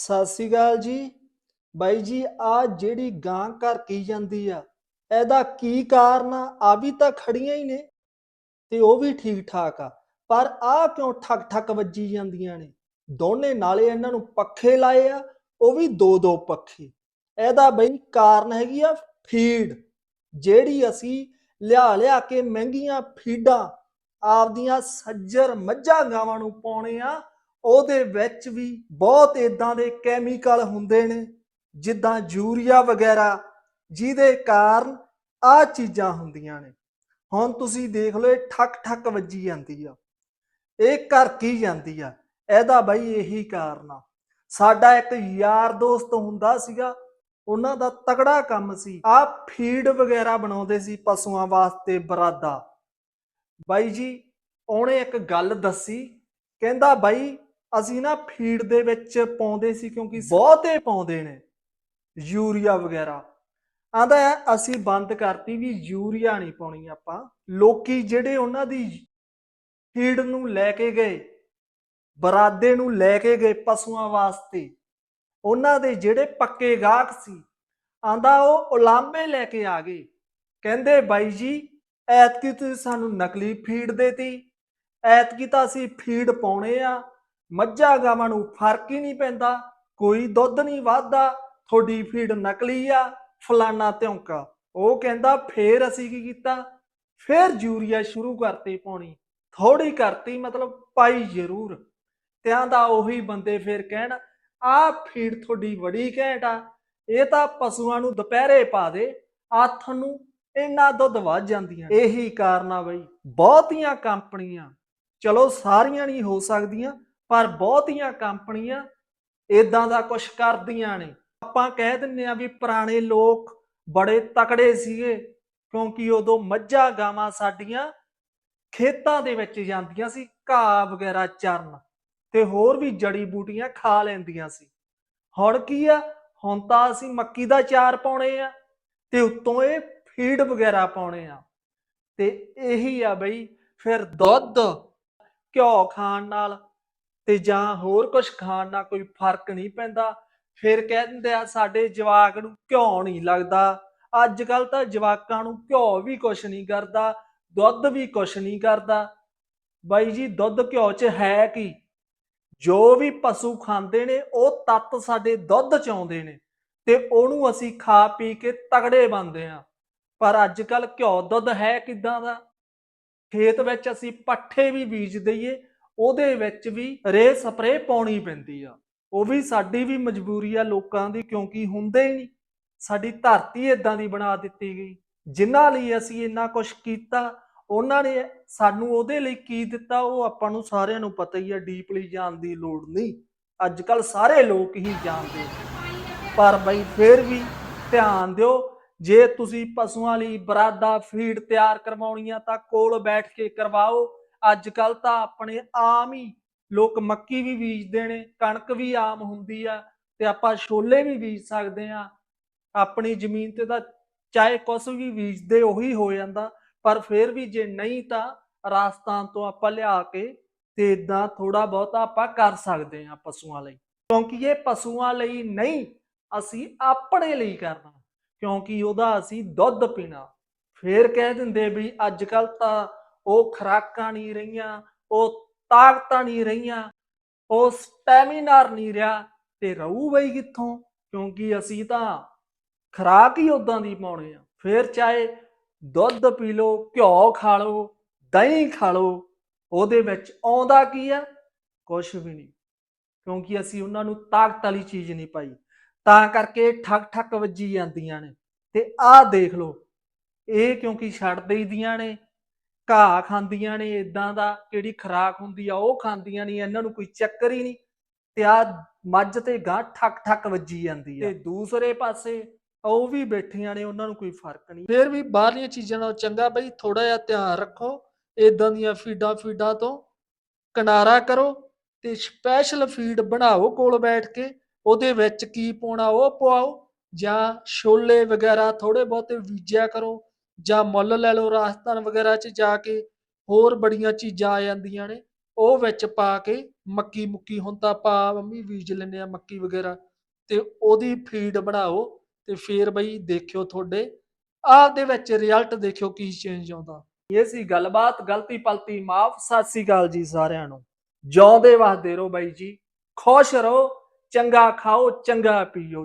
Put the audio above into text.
ਸਤਿ ਸ੍ਰੀ ਅਕਾਲ ਜੀ। ਬਾਈ ਜੀ ਆ ਜਿਹੜੀ ਗਾਂ ਘਰ ਕੀ ਜਾਂਦੀ ਆ, ਇਹਦਾ ਕੀ ਕਾਰਨ ਆ? ਆ ਵੀ ਤਾਂ ਖੜੀਆਂ ਹੀ ਨੇ ਤੇ ਉਹ ਵੀ ਠੀਕ ਠਾਕ ਆ। ਪਰ ਆ ਕਿਉਂ ਠੱਕ ਠੱਕ ਵੱਜੀ ਜਾਂਦੀਆਂ ਨੇ? ਦੋਨੇ ਨਾਲੇ ਇਹਨਾਂ ਨੂੰ ਪੱਖੇ ਲਾਏ ਆ, ਉਹ ਵੀ ਦੋ ਦੋ ਪੱਖੇ। ਇਹਦਾ ਬਈ ਕਾਰਨ ਹੈਗੀ ਆ ਫੀਡ। ਜਿਹੜੀ ਅਸੀਂ ਲਿਆ ਲਿਆ ਕੇ ਮਹਿੰਗੀਆਂ ਫੀਡਾਂ ਆਪਦੀਆਂ ਸੱਜਰ ਮੱਝਾਂ ਗਾਵਾਂ ਨੂੰ ਪਾਉਣੇ ਆ ਉਹਦੇ ਵਿੱਚ ਵੀ ਬਹੁਤ ਇਦਾਂ ਦੇ ਕੈਮੀਕਲ ਹੁੰਦੇ ਨੇ, ਜਿੱਦਾਂ ਯੂਰੀਆ ਵਗੈਰਾ, ਜਿਹਦੇ ਕਾਰਨ ਆ ਚੀਜ਼ਾਂ ਹੁੰਦੀਆਂ ਨੇ। ਹੁਣ ਤੁਸੀਂ ਦੇਖ ਲਓ ਠੱਕ ਠੱਕ ਵੱਜੀ ਜਾਂਦੀ ਆ। ਇਹ ਘਰ ਕੀ ਜਾਂਦੀ ਆ। ਇਹਦਾ ਬਾਈ ਇਹੀ ਕਾਰਨ ਆ। ਸਾਡਾ ਇੱਕ ਯਾਰ ਦੋਸਤ ਹੁੰਦਾ ਸੀਗਾ, ਉਹਨਾਂ ਦਾ ਤਕੜਾ ਕੰਮ ਸੀ। ਆ ਫੀਡ ਵਗੈਰਾ ਬਣਾਉਂਦੇ ਸੀ ਪਸ਼ੂਆਂ ਵਾਸਤੇ ਬਰਾਦਾ। ਬਾਈ ਜੀ, ਉਹਨੇ ਇੱਕ ਗੱਲ ਦੱਸੀ। ਕਹਿੰਦਾ ਬਾਈ ਅਸੀਂ ਨਾ ਫੀਡ ਦੇ ਵਿੱਚ ਪਾਉਂਦੇ ਸੀ ਕਿਉਂਕਿ ਬਹੁਤੇ ਪਾਉਂਦੇ ਨੇ, ਯੂਰੀਆ ਵਗੈਰਾ। ਆਂਦਾ ਅਸੀਂ ਬੰਦ ਕਰਤੀ ਵੀ ਯੂਰੀਆ ਨਹੀਂ ਪਾਉਣੀ ਆਪਾਂ। ਲੋਕੀ ਜਿਹੜੇ ਉਹਨਾਂ ਦੀ ਫੀਡ ਨੂੰ ਲੈ ਕੇ ਗਏ, ਬਰਾਦੇ ਨੂੰ ਲੈ ਕੇ ਗਏ ਪਸ਼ੂਆਂ ਵਾਸਤੇ, ਉਹਨਾਂ ਦੇ ਜਿਹੜੇ ਪੱਕੇ ਗਾਹਕ ਸੀ ਆਂਦਾ ਉਹ ਉਲਾਂਬੇ ਲੈ ਕੇ ਆ ਗਏ। ਕਹਿੰਦੇ, ਬਾਈ ਜੀ, ਐਤਕੀ ਤੁਸੀਂ ਸਾਨੂੰ ਨਕਲੀ ਫੀਡ ਦੇਤੀ ਐਤਕੀ ਤਾਂ ਅਸੀਂ ਫੀਡ ਪਾਉਣੇ ਆ। ਮੱਝਾਂ ਗਾਵਾਂ ਨੂੰ ਫ਼ਰਕ ਹੀ ਨਹੀਂ ਪੈਂਦਾ, ਕੋਈ ਦੁੱਧ ਨਹੀਂ ਵੱਧਦਾ, ਤੁਹਾਡੀ ਫੀਡ ਨਕਲੀ ਆ, ਫਲਾਨਾ ਧਿਉਂਕਾ ਉਹ ਕਹਿੰਦਾ, ਫੇਰ ਅਸੀਂ ਕੀ ਕੀਤਾ? ਫੇਰ ਯੂਰੀਆ ਸ਼ੁਰੂ ਕਰਤੀ ਪਾਉਣੀ। ਥੋੜੀ ਕਰਤੀ, ਮਤਲਬ ਪਾਈ ਜ਼ਰੂਰ। ਤਿਆਂ ਦਾ ਉਹੀ ਬੰਦੇ ਫੇਰ ਕਹਿਣ, ਆ ਫੀਡ ਤੁਹਾਡੀ ਬੜੀ ਘੈਂਟ ਆ, ਇਹ ਤਾਂ ਪਸ਼ੂਆਂ ਨੂੰ ਦੁਪਹਿਰੇ ਪਾ ਦੇ ਆਥ ਨੂੰ ਇੰਨਾ ਦੁੱਧ ਵੱਧ ਜਾਂਦੀਆਂ ਇਹੀ ਕਾਰਨ ਆ ਬਈ, ਬਹੁਤੀਆਂ ਕੰਪਨੀਆਂ। ਚਲੋ ਸਾਰੀਆਂ ਨਹੀਂ ਹੋ ਸਕਦੀਆਂ ਪਰ ਬਹੁਤੀਆਂ ਕੰਪਨੀਆਂ ਇਦਾਂ ਦਾ ਕੁਝ ਕਰਦੀਆਂ ਨੇ। ਆਪਾਂ ਕਹਿ ਦਿੰਨੇ ਆ ਵੀ ਪੁਰਾਣੇ ਲੋਕ ਬੜੇ ਤਕੜੇ ਸੀਗੇ, ਕਿਉਂਕਿ ਉਦੋਂ ਮੱਝਾਂ ਗਾਵਾਂ ਸਾਡੀਆਂ ਖੇਤਾਂ ਦੇ ਵਿੱਚ ਜਾਂਦੀਆਂ ਸੀ, ਘਾਹ ਵਗੈਰਾ ਚਰਨ ਤੇ ਹੋਰ ਵੀ ਜੜੀ ਬੂਟੀਆਂ ਖਾ ਲੈਂਦੀਆਂ ਸੀ। ਹੁਣ ਕੀ ਆ? ਹੁਣ ਤਾਂ ਅਸੀਂ ਮੱਕੀ ਦਾ ਚਾਰ ਪਾਉਣੇ ਆ ਤੇ ਉੱਤੋਂ ਇਹ ਫੀਡ ਵਗੈਰਾ ਪਾਉਣੇ ਆ। ਤੇ ਇਹੀ ਆ ਬਈ, ਫਿਰ ਦੁੱਧ ਘਿਓ ਖਾਣ ਨਾਲ ਤੇ ਜਾਂ ਹੋਰ ਕੁਝ ਖਾਣ ਨਾਲ ਕੋਈ ਫ਼ਰਕ ਨਹੀਂ ਪੈਂਦਾ। ਫਿਰ ਕਹਿ ਦਿੰਦੇ ਆ ਸਾਡੇ ਜਵਾਕ ਨੂੰ ਘਿਓ ਨਹੀਂ ਲੱਗਦਾ। ਅੱਜ ਕੱਲ ਤਾਂ ਜਵਾਕਾਂ ਨੂੰ ਘਿਓ ਵੀ ਕੁਛ ਨਹੀਂ ਕਰਦਾ, ਦੁੱਧ ਵੀ ਕੁਛ ਨਹੀਂ ਕਰਦਾ। ਬਾਈ ਜੀ, ਦੁੱਧ ਘਿਓ 'ਚ ਹੈ ਕੀ? ਜੋ ਵੀ ਪਸ਼ੂ ਖਾਂਦੇ ਨੇ, ਉਹ ਤੱਤ ਸਾਡੇ ਦੁੱਧ 'ਚ ਆਉਂਦੇ ਨੇ ਤੇ ਉਹਨੂੰ ਅਸੀਂ ਖਾ ਪੀ ਕੇ ਤਗੜੇ ਬਣਦੇ ਆ ਪਰ ਅੱਜ ਕੱਲ ਘਿਓ ਦੁੱਧ ਹੈ ਕਿਦਾਂ ਦਾ? ਖੇਤ ਵਿੱਚ ਅਸੀਂ ਪੱਠੇ ਵੀ ਬੀਜ ਦਈਏ ਉਹਦੇ ਵਿੱਚ ਵੀ ਰੇ ਸਪਰੇ ਪਾਉਣੀ ਪੈਂਦੀ ਆ। ਉਹ ਵੀ ਸਾਡੀ ਵੀ ਮਜਬੂਰੀ ਆ ਲੋਕਾਂ ਦੀ, ਕਿਉਂਕਿ ਹੁੰਦੇ ਹੀ ਨਹੀਂ। ਸਾਡੀ ਧਰਤੀ ਇਦਾਂ ਦੀ ਬਣਾ ਦਿੱਤੀ ਗਈ। ਜਿਨ੍ਹਾਂ ਲਈ ਅਸੀਂ ਇੰਨਾ ਕੁਝ ਕੀਤਾ, ਉਹਨਾਂ ਨੇ ਸਾਨੂੰ ਉਹਦੇ ਲਈ ਕੀ ਦਿੱਤਾ, ਉਹ ਆਪਾਂ ਨੂੰ ਸਾਰਿਆਂ ਨੂੰ ਪਤਾ ਹੀ ਆ, ਡੀਪਲੀ ਜਾਣ ਦੀ ਲੋੜ ਨਹੀਂ। ਅੱਜ ਕੱਲ ਸਾਰੇ ਲੋਕ ਹੀ ਜਾਣਦੇ ਪਰ ਬਈ ਫੇਰ ਵੀ ਧਿਆਨ ਦਿਓ, ਜੇ ਤੁਸੀਂ ਪਸ਼ੂਆਂ ਲਈ ਬਰਾਦਾ, ਫੀਡ ਤਿਆਰ ਕਰਵਾਉਣੀ ਆ ਤਾਂ ਕੋਲ ਬੈਠ ਕੇ ਕਰਵਾਓ। ਅੱਜ ਕੱਲ ਤਾਂ ਆਪਣੇ ਆਮ ਹੀ ਲੋਕ ਮੱਕੀ ਵੀ ਬੀਜਦੇ ਨੇ, ਕਣਕ ਵੀ ਆਮ ਹੁੰਦੀ ਆ ਤੇ ਆਪਾਂ ਛੋਲੇ ਵੀ ਬੀਜ ਸਕਦੇ ਆ ਆਪਣੀ ਜ਼ਮੀਨ ਤੇ ਤਾਂ ਚਾਹੇ ਕੁਛ ਵੀ ਬੀਜਦੇ ਉਹੀ ਹੋ ਜਾਂਦਾ, ਪਰ ਫਿਰ ਵੀ ਜੇ ਨਹੀਂ ਤਾਂ ਰਾਜਸਥਾਨ ਤੋਂ ਆਪਾਂ ਲਿਆ ਕੇ ਤੇ ਇਦਾਂ ਥੋੜਾ ਬਹੁਤਾ ਆਪਾਂ ਕਰ ਸਕਦੇ ਆ ਪਸ਼ੂਆਂ ਲਈ। ਕਿਉਂਕਿ ਇਹ ਪਸ਼ੂਆਂ ਲਈ ਨਹੀਂ, ਅਸੀਂ ਆਪਣੇ ਲਈ ਕਰਨਾ, ਕਿਉਂਕਿ ਉਹਦਾ ਅਸੀਂ ਦੁੱਧ ਪੀਣਾ। ਫੇਰ ਕਹਿ ਦਿੰਦੇ ਵੀ ਅੱਜ ਕੱਲ ਤਾਂ ਉਹ ਖਰਾਕਾਂ ਨਹੀਂ ਰਹੀਆਂ, ਉਹ ਤਾਕਤਾਂ ਨਹੀਂ ਰਹੀਆਂ, ਉਹ ਸਟੈਮਿਨਾਰ ਨਹੀਂ ਰਿਹਾ ਤੇ ਰਹੂ ਬਈ ਕਿੱਥੋਂ? ਕਿਉਂਕਿ ਅਸੀਂ ਤਾਂ ਖਰਾਕ ਹੀ ਉਦਾਂ ਦੀ ਪਾਉਣੇ ਆ। ਫੇਰ ਚਾਹੇ ਦੁੱਧ ਪੀ ਲਓ, ਘਿਓ ਖਾ ਲਓ, ਦਹੀਂ ਖਾ ਲਓ, ਉਹਦੇ ਵਿੱਚ ਆਉਂਦਾ ਕੀ ਆ? ਕੁਝ ਵੀ ਨਹੀਂ। ਕਿਉਂਕਿ ਅਸੀਂ ਉਹਨਾਂ ਨੂੰ ਤਾਕਤ ਵਾਲੀ ਚੀਜ਼ ਨਹੀਂ ਪਾਈ। ਤਾਂ ਕਰਕੇ ਠੱਕ ਠੱਕ ਵੱਜੀ ਜਾਂਦੀਆਂ ਨੇ। ਤੇ ਆਹ ਦੇਖ ਲਓ, ਇਹ ਕਿਉਂਕਿ ਛੱਡ ਦੇਈਦੀਆਂ ਨੇ ਘਾਹ ਖਾਂਦੀਆਂ ਨੇ ਇਦਾਂ ਦਾ ਕਿਹੜੀ ਖਰਾਕ ਹੁੰਦੀ ਆ ਉਹ ਖਾਂਦੀਆਂ ਨਹੀਂ ਇਹਨਾਂ ਨੂੰ ਕੋਈ ਚੱਕਰ ਹੀ ਨਹੀਂ। ਤੇ ਆ ਮੱਝ ਤੇ ਗਾਂ ਠੱਕ ਠੱਕ ਵੱਜੀ ਜਾਂਦੀ ਆ। ਤੇ ਦੂਸਰੇ ਪਾਸੇ ਉਹ ਵੀ ਬੈਠੀਆਂ ਨੇ ਉਹਨਾਂ ਨੂੰ ਕੋਈ ਫ਼ਰਕ ਨਹੀਂ। ਫਿਰ ਵੀ ਬਾਹਰਲੀਆਂ ਚੀਜ਼ਾਂ ਨਾਲੋਂ ਚੰਗਾ ਬਈ ਥੋੜਾ ਜਿਹਾ ਧਿਆਨ ਰੱਖੋ ਇਦਾਂ ਦੀਆਂ ਫੀਡਾਂ ਫੀਡਾਂ ਤੋਂ ਕਿਨਾਰਾ ਕਰੋ ਤੇ ਸਪੈਸ਼ਲ ਫੀਡ ਬਣਾਓ ਕੋਲ ਬੈਠ ਕੇ ਉਹਦੇ ਵਿੱਚ ਕੀ ਪਾਉਣਾ ਉਹ ਪਵਾਓ ਜਾਂ ਛੋਲੇ ਵਗੈਰਾ ਥੋੜੇ ਬਹੁਤੇ ਬੀਜਿਆ ਕਰੋ। ਜਾਂ ਮੁੱਲ ਲੈ ਲਓ ਰਾਜਸਥਾਨ ਵਗੈਰਾ 'ਚ ਜਾ ਕੇ ਹੋਰ ਬੜੀਆਂ ਚੀਜ਼ਾਂ ਆ ਜਾਂਦੀਆਂ ਨੇ, ਉਹ ਵਿੱਚ ਪਾ ਕੇ ਮੱਕੀ ਮੁੱਕੀ, ਹੁਣ ਤਾਂ ਆਪਾਂ ਮੰਮੀ ਬੀਜ ਲੈਂਦੇ ਆ ਮੱਕੀ ਵਗੈਰਾ, ਤੇ ਉਹਦੀ ਫੀਡ ਬਣਾਓ ਤੇ ਫੇਰ ਬਈ ਦੇਖਿਓ ਤੁਹਾਡੇ ਆਪ ਦੇ ਵਿੱਚ ਰਿਜ਼ਲਟ ਦੇਖਿਓ ਕੀ ਚੇਂਜ ਆਉਂਦਾ। ਇਹ ਸੀ ਗੱਲਬਾਤ, ਗਲਤੀ ਪਲਤੀ ਮਾਫ, ਸਤਿ ਸ੍ਰੀ ਅਕਾਲ ਜੀ ਸਾਰਿਆਂ ਨੂੰ। ਜਿਉਂਦੇ ਵਸਦੇ ਰਹੋ ਬਾਈ ਜੀ, ਖੁਸ਼ ਰਹੋ, ਚੰਗਾ ਖਾਓ, ਚੰਗਾ ਪੀਓ।